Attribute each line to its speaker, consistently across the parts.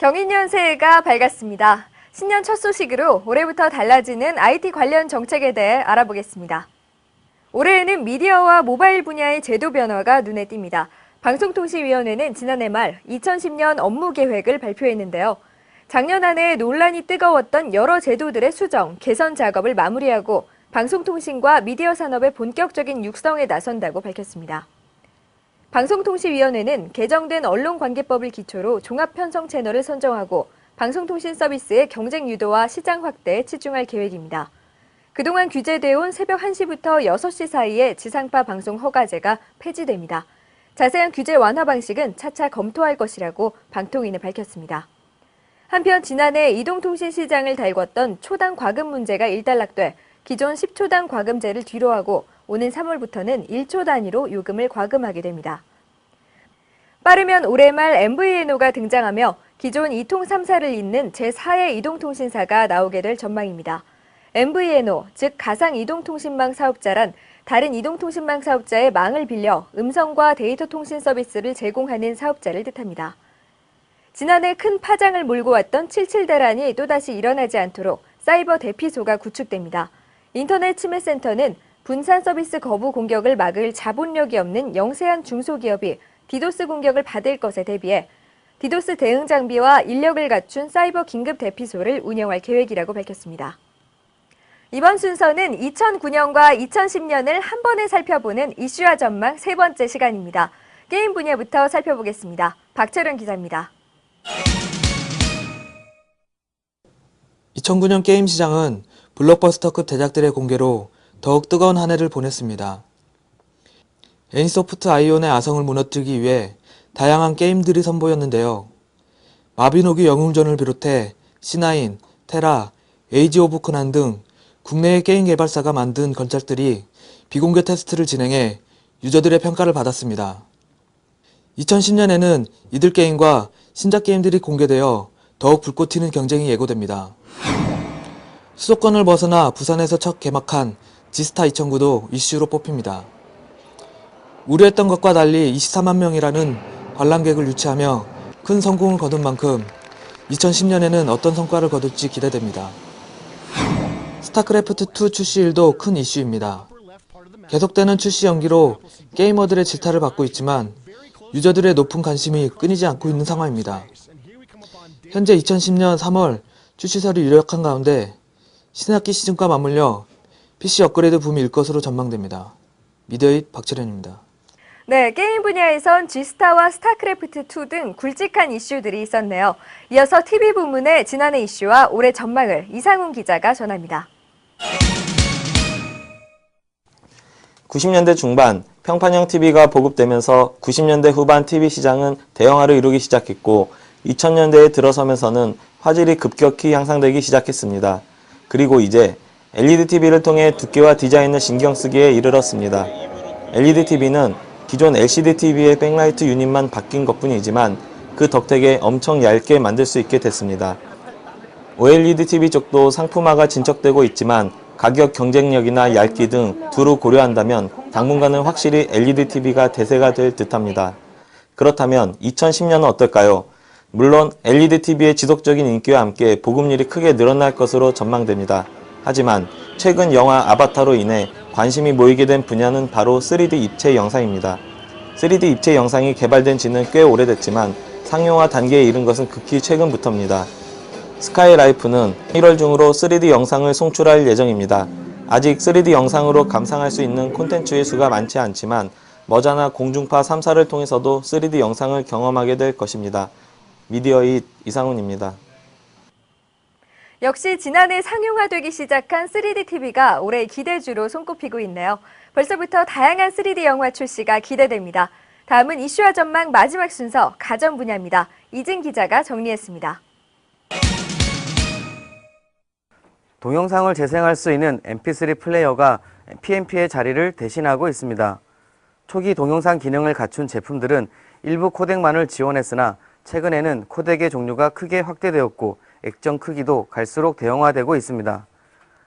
Speaker 1: 경인년 새해가 밝았습니다. 신년 첫 소식으로 올해부터 달라지는 IT 관련 정책에 대해 알아보겠습니다. 올해에는 미디어와 모바일 분야의 제도 변화가 눈에 띕니다. 방송통신위원회는 지난해 말 2010년 업무 계획을 발표했는데요. 작년 한 해 논란이 뜨거웠던 여러 제도들의 수정, 개선 작업을 마무리하고 방송통신과 미디어 산업의 본격적인 육성에 나선다고 밝혔습니다. 방송통신위원회는 개정된 언론관계법을 기초로 종합편성 채널을 선정하고 방송통신 서비스의 경쟁 유도와 시장 확대에 치중할 계획입니다. 그동안 규제되어 온 새벽 1시부터 6시 사이에 지상파 방송 허가제가 폐지됩니다. 자세한 규제 완화 방식은 차차 검토할 것이라고 방통위는 밝혔습니다. 한편 지난해 이동통신 시장을 달궜던 초당 과금 문제가 일단락돼 기존 10초당 과금제를 뒤로하고 오는 3월부터는 1초 단위로 요금을 과금하게 됩니다. 빠르면 올해 말 MVNO가 등장하며 기존 이통 3사를 잇는 제4의 이동통신사가 나오게 될 전망입니다. MVNO, 즉 가상 이동통신망 사업자란 다른 이동통신망 사업자의 망을 빌려 음성과 데이터 통신 서비스를 제공하는 사업자를 뜻합니다. 지난해 큰 파장을 몰고 왔던 77대란이 또다시 일어나지 않도록 사이버 대피소가 구축됩니다. 인터넷 침해 센터는 분산 서비스 거부 공격을 막을 자본력이 없는 영세한 중소기업이 디도스 공격을 받을 것에 대비해 디도스 대응 장비와 인력을 갖춘 사이버 긴급 대피소를 운영할 계획이라고 밝혔습니다. 이번 순서는 2009년과 2010년을 한 번에 살펴보는 이슈와 전망 세 번째 시간입니다. 게임 분야부터 살펴보겠습니다. 박철은 기자입니다.
Speaker 2: 2009년 게임 시장은 블록버스터급 대작들의 공개로 더욱 뜨거운 한 해를 보냈습니다. 애니소프트 아이온의 아성을 무너뜨리기 위해 다양한 게임들이 선보였는데요. 마비노기 영웅전을 비롯해 C9, 테라, 에이지 오브 코난 등 국내의 게임 개발사가 만든 건작들이 비공개 테스트를 진행해 유저들의 평가를 받았습니다. 2010년에는 이들 게임과 신작 게임들이 공개되어 더욱 불꽃 튀는 경쟁이 예고됩니다. 수도권을 벗어나 부산에서 첫 개막한 지스타 2009도 이슈로 뽑힙니다. 우려했던 것과 달리 24만 명이라는 관람객을 유치하며 큰 성공을 거둔 만큼 2010년에는 어떤 성과를 거둘지 기대됩니다. 스타크래프트2 출시일도 큰 이슈입니다. 계속되는 출시 연기로 게이머들의 질타를 받고 있지만 유저들의 높은 관심이 끊이지 않고 있는 상황입니다. 현재 2010년 3월 출시설이 유력한 가운데 신학기 시즌과 맞물려 PC 업그레이드 붐이 일 것으로 전망됩니다. 미드잇 박철현입니다.
Speaker 1: 네, 게임 분야에선 G스타와 스타크래프트2 등 굵직한 이슈들이 있었네요. 이어서 TV 부문의 지난해 이슈와 올해 전망을 이상훈 기자가 전합니다.
Speaker 3: 90년대 중반 평판형 TV가 보급되면서 90년대 후반 TV 시장은 대형화를 이루기 시작했고 2000년대에 들어서면서는 화질이 급격히 향상되기 시작했습니다. 그리고 이제 LED TV를 통해 두께와 디자인을 신경 쓰기에 이르렀습니다. LED TV는 기존 LCD TV의 백라이트 유닛만 바뀐 것뿐이지만 그 덕택에 엄청 얇게 만들 수 있게 됐습니다. OLED TV 쪽도 상품화가 진척되고 있지만 가격 경쟁력이나 얇기 등 두루 고려한다면 당분간은 확실히 LED TV가 대세가 될 듯합니다. 그렇다면 2010년은 어떨까요? 물론 LED TV의 지속적인 인기와 함께 보급률이 크게 늘어날 것으로 전망됩니다. 하지만 최근 영화 아바타로 인해 관심이 모이게 된 분야는 바로 3D 입체 영상입니다. 3D 입체 영상이 개발된 지는 꽤 오래됐지만 상용화 단계에 이른 것은 극히 최근부터입니다. 스카이라이프는 1월 중으로 3D 영상을 송출할 예정입니다. 아직 3D 영상으로 감상할 수 있는 콘텐츠의 수가 많지 않지만 머자나 공중파 3사를 통해서도 3D 영상을 경험하게 될 것입니다. 미디어잇 이상훈입니다.
Speaker 1: 역시 지난해 상용화되기 시작한 3D TV가 올해 기대주로 손꼽히고 있네요. 벌써부터 다양한 3D 영화 출시가 기대됩니다. 다음은 이슈와 전망 마지막 순서 가전 분야입니다. 이진 기자가 정리했습니다.
Speaker 4: 동영상을 재생할 수 있는 MP3 플레이어가 PMP의 자리를 대신하고 있습니다. 초기 동영상 기능을 갖춘 제품들은 일부 코덱만을 지원했으나 최근에는 코덱의 종류가 크게 확대되었고 액정 크기도 갈수록 대형화되고 있습니다.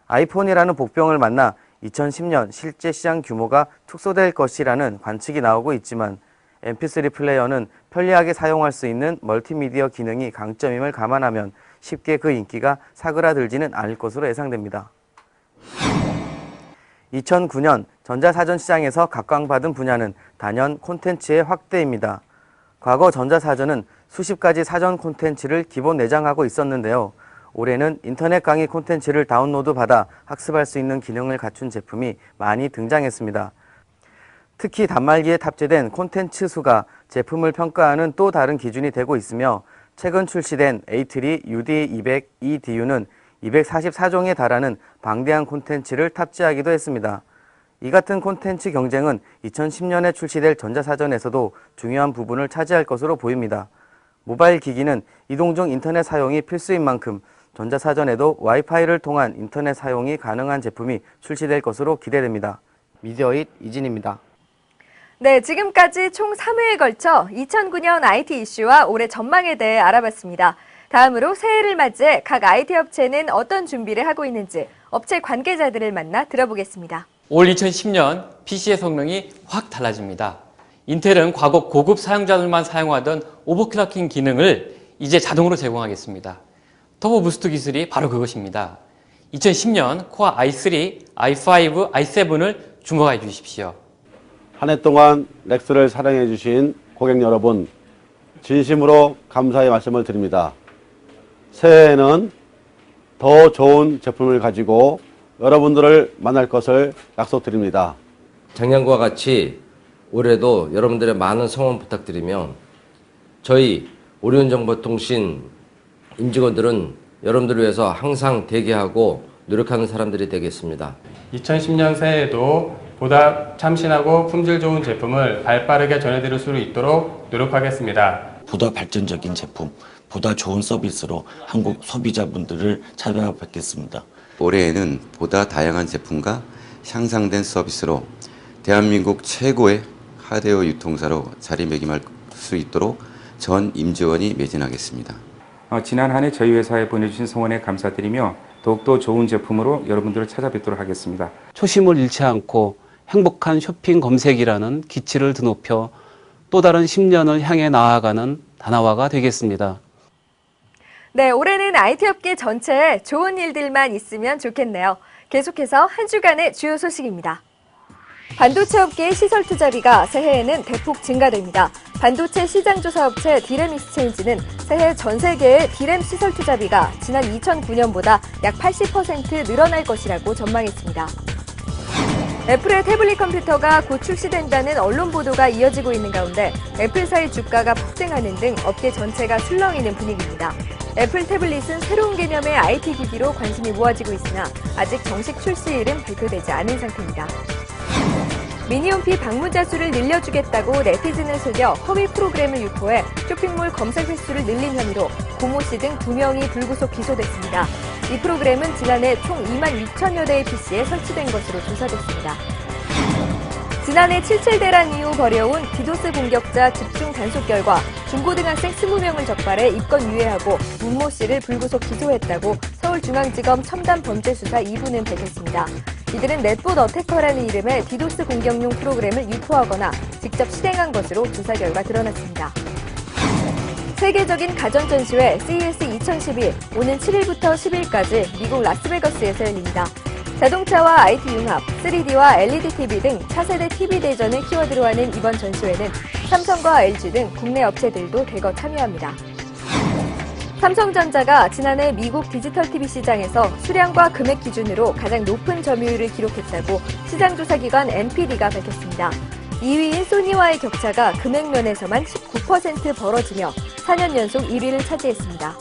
Speaker 4: 아이폰이라는 복병을 만나 2010년 실제 시장 규모가 축소될 것이라는 관측이 나오고 있지만 MP3 플레이어는 편리하게 사용할 수 있는 멀티미디어 기능이 강점임을 감안하면 쉽게 그 인기가 사그라들지는 않을 것으로 예상됩니다. 2009년 전자사전 시장에서 각광받은 분야는 단연 콘텐츠의 확대입니다. 과거 전자사전은 수십 가지 사전 콘텐츠를 기본 내장하고 있었는데요. 올해는 인터넷 강의 콘텐츠를 다운로드 받아 학습할 수 있는 기능을 갖춘 제품이 많이 등장했습니다. 특히 단말기에 탑재된 콘텐츠 수가 제품을 평가하는 또 다른 기준이 되고 있으며 최근 출시된 A3 UD200 EDU는 244종에 달하는 방대한 콘텐츠를 탑재하기도 했습니다. 이 같은 콘텐츠 경쟁은 2010년에 출시될 전자사전에서도 중요한 부분을 차지할 것으로 보입니다. 모바일 기기는 이동 중 인터넷 사용이 필수인 만큼 전자사전에도 와이파이를 통한 인터넷 사용이 가능한 제품이 출시될 것으로 기대됩니다. 미디어잇 이진입니다.
Speaker 1: 네, 지금까지 총 3회에 걸쳐 2009년 IT 이슈와 올해 전망에 대해 알아봤습니다. 다음으로 새해를 맞이해 각 IT 업체는 어떤 준비를 하고 있는지 업체 관계자들을 만나 들어보겠습니다.
Speaker 5: 올 2010년 PC의 성능이 확 달라집니다. 인텔은 과거 고급 사용자들만 사용하던 오버클럭킹 기능을 이제 자동으로 제공하겠습니다. 터보 부스트 기술이 바로 그것입니다. 2010년 코어 i3, i5, i7을 주목해 주십시오.
Speaker 6: 한 해 동안 렉스를 사랑해 주신 고객 여러분 진심으로 감사의 말씀을 드립니다. 새해에는 더 좋은 제품을 가지고 여러분들을 만날 것을 약속드립니다.
Speaker 7: 작년과 같이 올해도 여러분들의 많은 성원 부탁드리며 저희 오리온정보통신 임직원들은 여러분들을 위해서 항상 대기하고 노력하는 사람들이 되겠습니다.
Speaker 8: 2010년 새해에도 보다 참신하고 품질 좋은 제품을 발빠르게 전해드릴 수 있도록 노력하겠습니다.
Speaker 9: 보다 발전적인 제품, 보다 좋은 서비스로 한국 소비자분들을 찾아뵙겠습니다.
Speaker 10: 올해에는 보다 다양한 제품과 향상된 서비스로 대한민국 최고의 하드웨어 유통사로 자리매김할 수 있도록 전 임직원이 매진하겠습니다.
Speaker 11: 어, 지난 한 해 저희 회사에 보내주신 성원에 감사드리며 더욱더 좋은 제품으로 여러분들을 찾아뵙도록 하겠습니다.
Speaker 12: 초심을 잃지 않고 행복한 쇼핑 검색이라는 기치를 드높여 또 다른 10년을 향해 나아가는 다나와가 되겠습니다.
Speaker 1: 네, 올해는 IT 업계 전체에 좋은 일들만 있으면 좋겠네요. 계속해서 한 주간의 주요 소식입니다. 반도체 업계의 시설 투자비가 새해에는 대폭 증가됩니다. 반도체 시장조사 업체 디램 익스체인지는 새해 전 세계의 디램 시설 투자비가 지난 2009년보다 약 80% 늘어날 것이라고 전망했습니다. 애플의 태블릿 컴퓨터가 곧 출시된다는 언론 보도가 이어지고 있는 가운데 애플사의 주가가 폭등하는 등 업계 전체가 술렁이는 분위기입니다. 애플 태블릿은 새로운 개념의 IT 기기로 관심이 모아지고 있으나 아직 정식 출시일은 발표되지 않은 상태입니다. 미니홈피 방문자 수를 늘려주겠다고 네티즌을 속여 허위 프로그램을 유포해 쇼핑몰 검색 횟수를 늘린 혐의로 고모 씨 등 두 명이 불구속 기소됐습니다. 이 프로그램은 지난해 총 2만 6천여 대의 PC에 설치된 것으로 조사됐습니다. 지난해 77 대란 이후 벌여온 디도스 공격자 집중 단속 결과 중고등학생 20명을 적발해 입건 유예하고 문모 씨를 불구속 기소했다고 서울중앙지검 첨단범죄수사 2부는 밝혔습니다. 이들은 넷봇 어태커라는 이름의 디도스 공격용 프로그램을 유포하거나 직접 실행한 것으로 조사 결과 드러났습니다. 세계적인 가전 전시회 CES 2011 오는 7일부터 10일까지 미국 라스베거스에서 열립니다. 자동차와 IT 융합, 3D와 LED TV 등 차세대 TV 대전을 키워드로 하는 이번 전시회는 삼성과 LG 등 국내 업체들도 대거 참여합니다. 삼성전자가 지난해 미국 디지털 TV 시장에서 수량과 금액 기준으로 가장 높은 점유율을 기록했다고 시장조사기관 NPD가 밝혔습니다. 2위인 소니와의 격차가 금액 면에서만 19% 벌어지며 4년 연속 1위를 차지했습니다.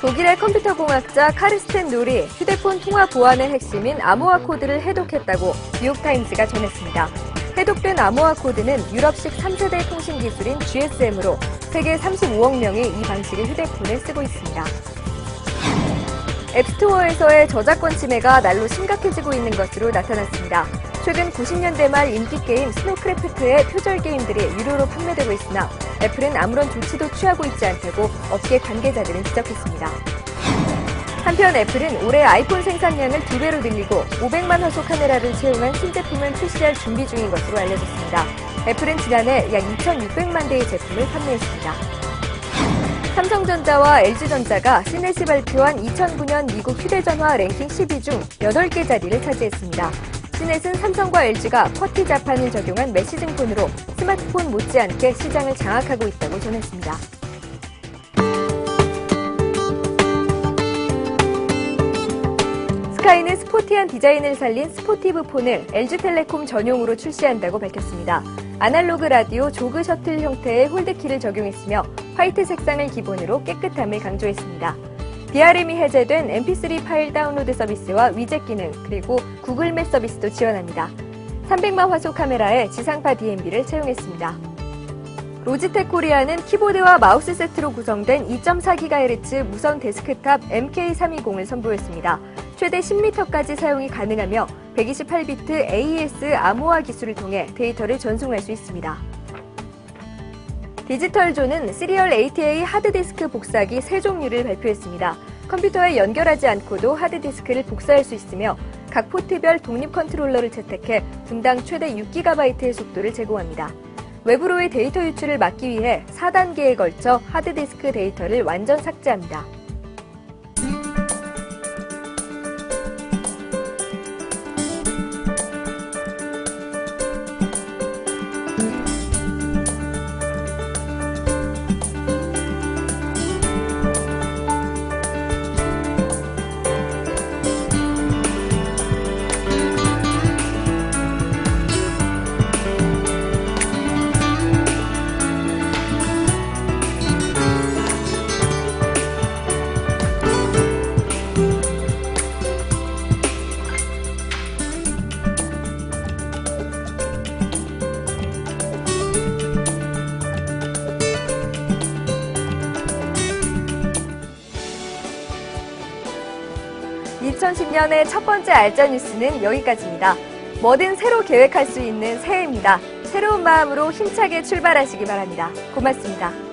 Speaker 1: 독일의 컴퓨터 공학자 카르스텐 놀이 휴대폰 통화 보안의 핵심인 암호화 코드를 해독했다고 뉴욕타임스가 전했습니다. 해독된 암호화 코드는 유럽식 3세대 통신 기술인 GSM으로 세계 35억 명이 이 방식의 휴대폰을 쓰고 있습니다. 앱스토어에서의 저작권 침해가 날로 심각해지고 있는 것으로 나타났습니다. 최근 90년대 말 인기 게임 스노크래프트의 표절 게임들이 유료로 판매되고 있으나 애플은 아무런 조치도 취하고 있지 않다고 업계 관계자들은 지적했습니다. 한편 애플은 올해 아이폰 생산량을 두 배로 늘리고 500만 화소 카메라를 채용한 신제품을 출시할 준비 중인 것으로 알려졌습니다. 애플은 지난해 약 2,600만 대의 제품을 판매했습니다. 삼성전자와 LG전자가 시넷이 발표한 2009년 미국 휴대전화 랭킹 10위 중 8개 자리를 차지했습니다. 시넷은 삼성과 LG가 쿼티 자판을 적용한 메시징폰으로 스마트폰 못지않게 시장을 장악하고 있다고 전했습니다. 스카이는 스포티한 디자인을 살린 스포티브 폰을 LG텔레콤 전용으로 출시한다고 밝혔습니다. 아날로그 라디오 조그 셔틀 형태의 홀드키를 적용했으며 화이트 색상을 기본으로 깨끗함을 강조했습니다. DRM이 해제된 MP3 파일 다운로드 서비스와 위젯 기능, 그리고 구글 맵 서비스도 지원합니다. 300만 화소 카메라에 지상파 DMB를 채용했습니다. 로지텍 코리아는 키보드와 마우스 세트로 구성된 2.4GHz 무선 데스크탑 MK320을 선보였습니다. 최대 10m까지 사용이 가능하며 128비트 AES 암호화 기술을 통해 데이터를 전송할 수 있습니다. 디지털존은 시리얼 ATA 하드디스크 복사기 세 종류를 발표했습니다. 컴퓨터에 연결하지 않고도 하드디스크를 복사할 수 있으며 각 포트별 독립 컨트롤러를 채택해 분당 최대 6GB의 속도를 제공합니다. 외부로의 데이터 유출을 막기 위해 4단계에 걸쳐 하드디스크 데이터를 완전 삭제합니다. (2010년의) 첫 번째 알짜 뉴스는 여기까지입니다. 뭐든 새로 계획할 수 있는 새해입니다. 새로운 마음으로 힘차게 출발하시기 바랍니다. 고맙습니다.